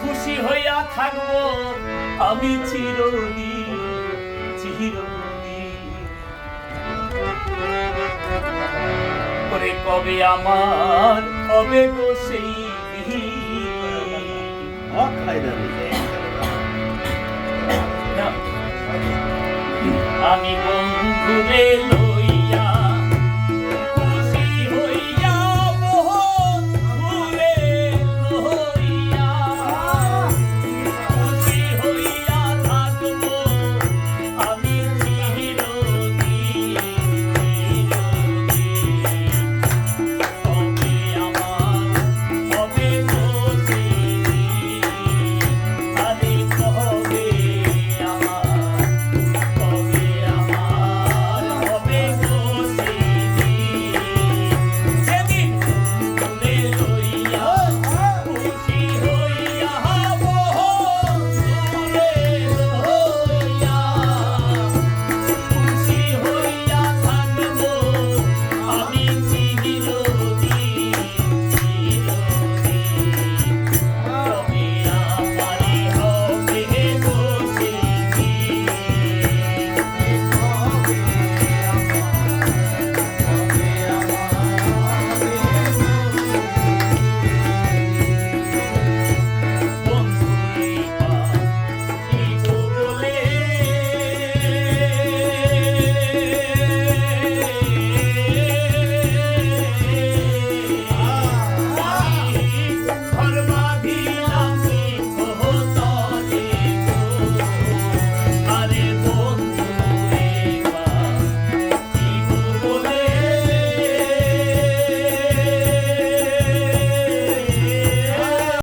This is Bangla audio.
খুশি হইয়া থাকব। আমি চিরনি চিরনি ওরে কবে আমার কবে গো সেই আমি